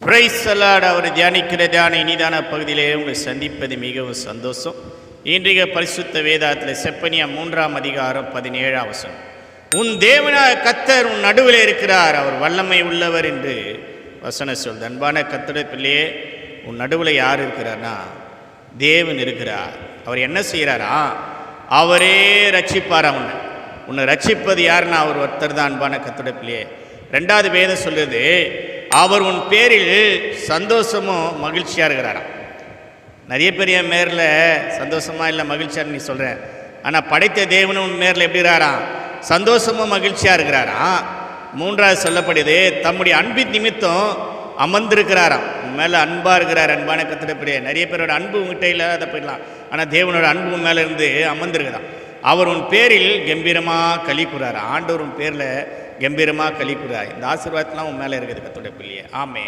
Price allot அவர் தியானிக்கிறதான இனிதான பகுதியிலே உங்களை சந்திப்பது மிகவும் சந்தோஷம். இன்றைய பரிசுத்த வேதாத்தில் செப்பனியா மூன்றாம் அதிகாரம் பதினேழாம் வசனம். உன் தேவனாக கத்தர் உன் நடுவில் இருக்கிறார் அவர் வல்லமை உள்ளவர் என்று வசன சொல் அன்பான கத்தட உன் நடுவில் யார் இருக்கிறார்னா தேவன் இருக்கிறார். அவர் என்ன செய்கிறாரா? அவரே ரட்சிப்பார் உன்னை உன்னை ரட்சிப்பது யாருன்னா அவர் ஒருத்தர் தான். அன்பான கத்தோட ரெண்டாவது வேதம் சொல்லுது அவர் உன் பேரில் சந்தோஷமும் மகிழ்ச்சியாக இருக்கிறாராம். நிறைய பேர் என் மேரில் சந்தோஷமாக இல்லை மகிழ்ச்சியாக நீ சொல்கிற ஆனால் படைத்த தேவனும் உன் மேரில் எப்படி இருக்கிறாராம்? சந்தோஷமும் மகிழ்ச்சியாக இருக்கிறாராம். மூன்றாவது சொல்லப்படுது தம்முடைய அன்பின் நிமித்தம் அமர்ந்திருக்கிறாராம். உன் மேலே அன்பாக இருக்கிறார் அன்பான கத்திரப்படியே நிறைய பேரோட அன்பு உங்ககிட்ட இல்லாத போயிடலாம். ஆனால் தேவனோட அன்பு மேலே இருந்து அமர்ந்திருக்கிறான் அவர் உன் பேரில் கம்பீரமாக கழிக்கிறார் ஆண்டவர் உன் பேரில் கம்பீரமாக கழிக்கிறார் இந்த ஆசீர்வாதத்தெலாம் உன் மேலே இருக்குது கத்துடைய பிள்ளையே. ஆமே